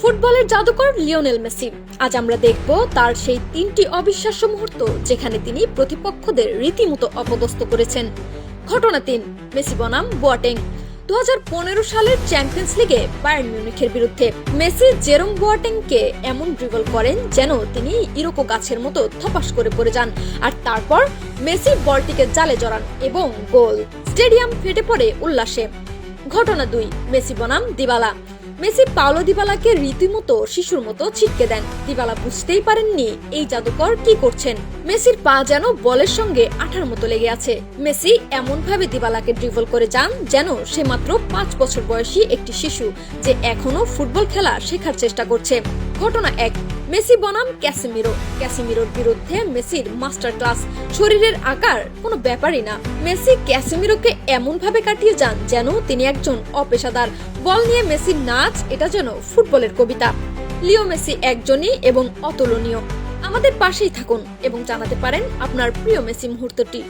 ফুটবলের জাদুকর Lionel Messi. আজ আমরা দেখব তার সেই তিনটি অবিশ্বাস্য মুহূর্ত যেখানে তিনি প্রতিপক্ষদের রীতিমতো অপদস্থ করেছেন। ঘটনা তিন, মেসি বনাম বোয়াটেং। দু হাজার পনেরো সালের চ্যাম্পিয়ন্স লিগে বায়ার্ন মিউনিখের বিরুদ্ধে মেসি জেরোম বোয়াটেংকে এমন ড্রিবল করেন যেন তিনি ইরোকো গাছের মতো থপাস করে পড়ে যান। আর তারপর মেসি বলটিকে জালে জড়ান এবং গোল। স্টেডিয়াম ফেটে পড়ে উল্লাসে। ঘটনা দুই, মেসি বনাম দিবালা। মেসি পাওলো দিবালাকে রীতিমতো শিশুর মতো ছিটকে দেন। দিবালা বুঝতেই পারেননি এই জাদুকর কি করছেন। মেসির পা যেন বলের সঙ্গে আঠার মতো লেগে আছে। মেসি এমন ভাবে দিবালাকে ড্রিবল করে যান যেন সে মাত্র পাঁচ বছর বয়সী একটি শিশু যে এখনও ফুটবল খেলা শেখার চেষ্টা করছে। ঘটনা এক। মেসি বনাম ক্যাসিমিরো। ক্যাসিমিরোর বিরুদ্ধে মেসির মাস্টার ক্লাস শরীরের আকার কোনো ব্যাপারই না। মেসি ক্যাসিমিরোকে এমন ভাবে কাটিয়ে যান যেন তিনি একজন অপেশাদার। বল নিয়ে মেসির নাচ, এটা যেন ফুটবলের কবিতা। লিও মেসি একজনই এবং অতুলনীয়। আমাদের পাশেই থাকুন এবং জানাতে পারেন আপনার প্রিয় মেসি মুহূর্তটি।